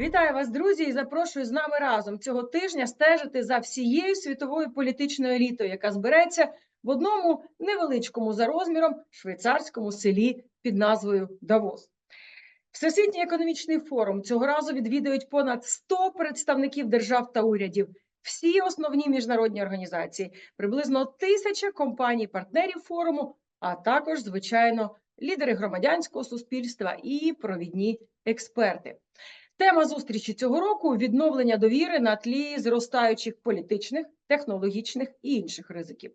Вітаю вас, друзі, і запрошую з нами разом цього тижня стежити за всією світовою політичною елітою, яка збереться в одному невеличкому за розміром швейцарському селі під назвою Давос. Всесвітній економічний форум цього разу відвідують понад 100 представників держав та урядів, всі основні міжнародні організації, приблизно тисяча компаній-партнерів форуму, а також, звичайно, лідери громадянського суспільства і провідні експерти. Тема зустрічі цього року відновлення довіри на тлі зростаючих політичних, технологічних і інших ризиків.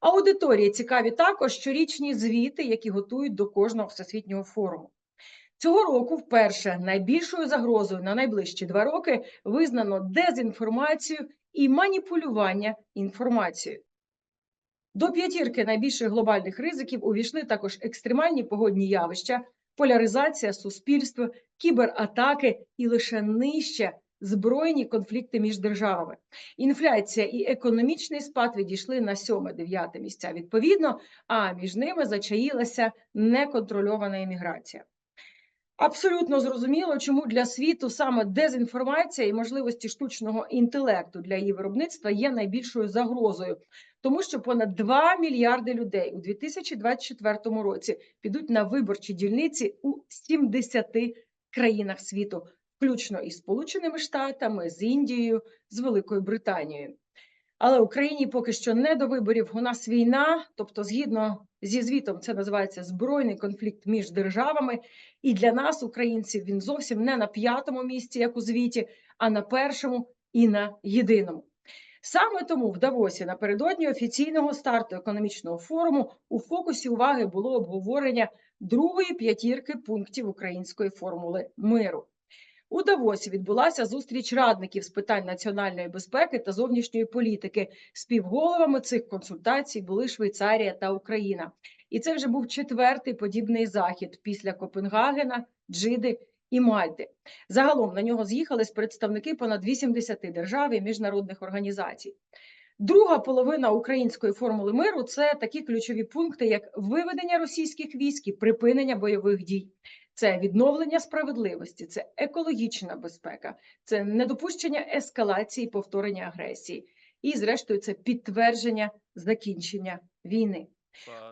Аудиторії цікаві також щорічні звіти, які готують до кожного всесвітнього форуму. Цього року вперше найбільшою загрозою на найближчі два роки визнано дезінформацію і маніпулювання інформацією. До п'ятірки найбільших глобальних ризиків увійшли також екстремальні погодні явища, поляризація суспільства, кібератаки і лише нижче збройні конфлікти між державами. Інфляція і економічний спад відійшли на 7-9 місця відповідно, а між ними зачаїлася неконтрольована імміграція. Абсолютно зрозуміло, чому для світу саме дезінформація і можливості штучного інтелекту для її виробництва є найбільшою загрозою, тому що понад 2 мільярди людей у 2024 році підуть на виборчі дільниці у 70 країнах світу, включно із Сполученими Штатами, з Індією, з Великою Британією. Але Україні поки що не до виборів. У нас війна, тобто, згідно зі звітом, це називається збройний конфлікт між державами. І для нас, українців, він зовсім не на п'ятому місці, як у звіті, а на першому і на єдиному. Саме тому в Давосі напередодні офіційного старту економічного форуму у фокусі уваги було обговорення другої п'ятірки пунктів української формули миру. У Давосі відбулася зустріч радників з питань національної безпеки та зовнішньої політики. Співголовами цих консультацій були Швейцарія та Україна. І це вже був четвертий подібний захід після Копенгагена, Джиди і Мальти. Загалом на нього з'їхались представники понад 80 держав і міжнародних організацій. Друга половина української формули миру це такі ключові пункти, як виведення російських військ і припинення бойових дій. Це відновлення справедливості, це екологічна безпека, це недопущення ескалації, повторення агресії, і, зрештою, це підтвердження закінчення війни.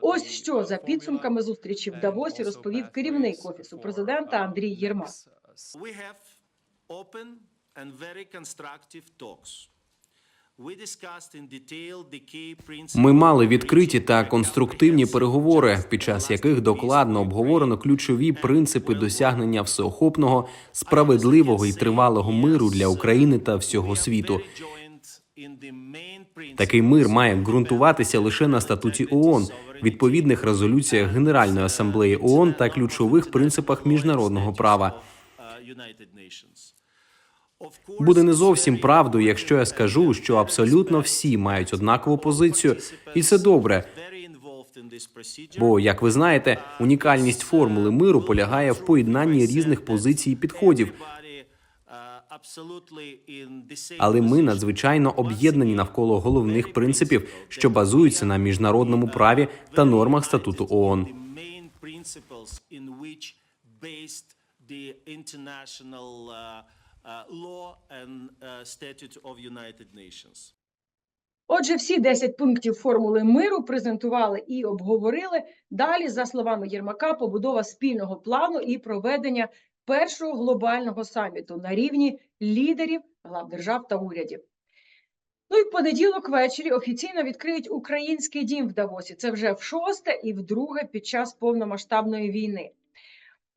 Ось що за підсумками зустрічі в Давосі розповів керівник офісу президента Андрій Єрмак. Ми мали відкриті та конструктивні переговори, під час яких докладно обговорено ключові принципи досягнення всеохопного, справедливого і тривалого миру для України та всього світу. Такий мир має ґрунтуватися лише на статуті ООН, відповідних резолюціях Генеральної асамблеї ООН та ключових принципах міжнародного права. Буде не зовсім правдою, якщо я скажу, що абсолютно всі мають однакову позицію, і це добре. Бо, як ви знаєте, унікальність формули миру полягає в поєднанні різних позицій і підходів. Але ми надзвичайно об'єднані навколо головних принципів, що базуються на міжнародному праві та нормах статуту ООН. Отже, всі 10 пунктів формули миру презентували і обговорили. Далі, за словами Єрмака, побудова спільного плану і проведення першого глобального саміту на рівні лідерів глав держав та урядів. Ну і в понеділок ввечері офіційно відкриють український дім в Давосі. Це вже в шосте і вдруге під час повномасштабної війни.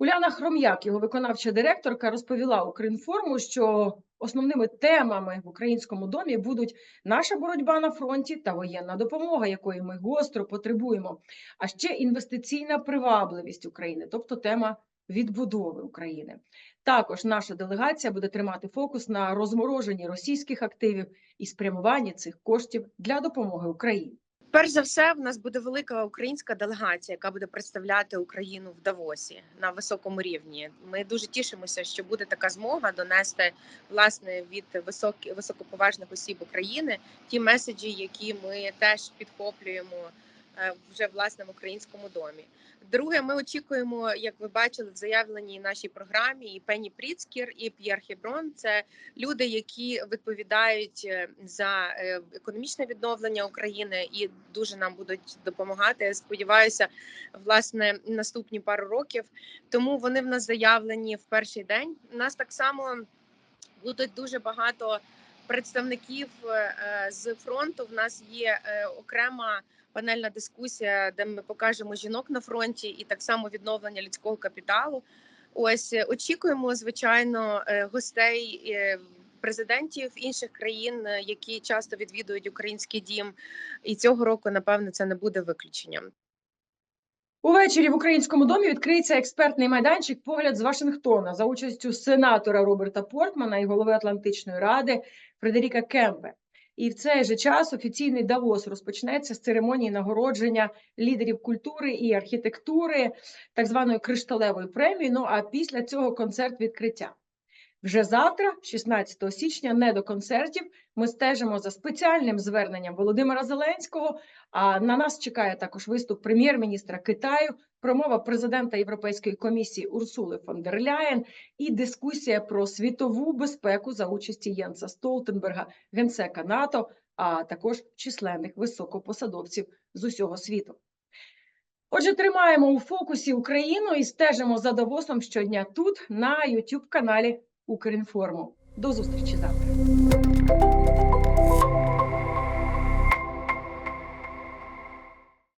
Уляна Хром'як, його виконавча директорка, розповіла Укрінформу, що основними темами в українському домі будуть наша боротьба на фронті та воєнна допомога, якої ми гостро потребуємо, а ще інвестиційна привабливість України, тобто тема відбудови України. Також наша делегація буде тримати фокус на розмороженні російських активів і спрямуванні цих коштів для допомоги Україні. Перш за все, в нас буде велика українська делегація, яка буде представляти Україну в Давосі на високому рівні. Ми дуже тішимося, що буде така змога донести власне від високі високоповажних осіб України ті меседжі, які ми теж підхоплюємо вже власне в українському домі. Друге, ми очікуємо, як ви бачили в заявленій нашій програмі, і Пенні Пріцкір, і П'єр Хеброн. Це люди, які відповідають е, за е, економічне відновлення України і дуже нам будуть допомагати. Я сподіваюся, власне, наступні пару років. Тому вони в нас заявлені в перший день. У нас так само будуть дуже багато представників е, з фронту. В нас є е, окрема панельна дискусія, де ми покажемо жінок на фронті, і так само відновлення людського капіталу. Ось е, очікуємо, звичайно, е, гостей. е, Президентів інших країн, які часто відвідують український дім, і цього року, напевно, це не буде виключенням. Увечері в українському домі відкриється експертний майданчик Погляд з Вашингтона за участю сенатора Роберта Портмана і голови Атлантичної ради Фредеріка Кемпе. І в цей же час офіційний Давос розпочнеться з церемонії нагородження лідерів культури і архітектури, так званої кришталевої премії. Ну а після цього концерт відкриття. Вже завтра, 16 січня, не до концертів. Ми стежимо за спеціальним зверненням Володимира Зеленського. А на нас чекає також виступ прем'єр-міністра Китаю, промова президента Європейської комісії Урсули фон дер Ляєн і дискусія про світову безпеку за участі Єнса Столтенберга, генсека НАТО, а також численних високопосадовців з усього світу. Отже, тримаємо у фокусі Україну і стежимо за Давосом щодня тут, на youtube каналі Укрінформу. До зустрічі завтра.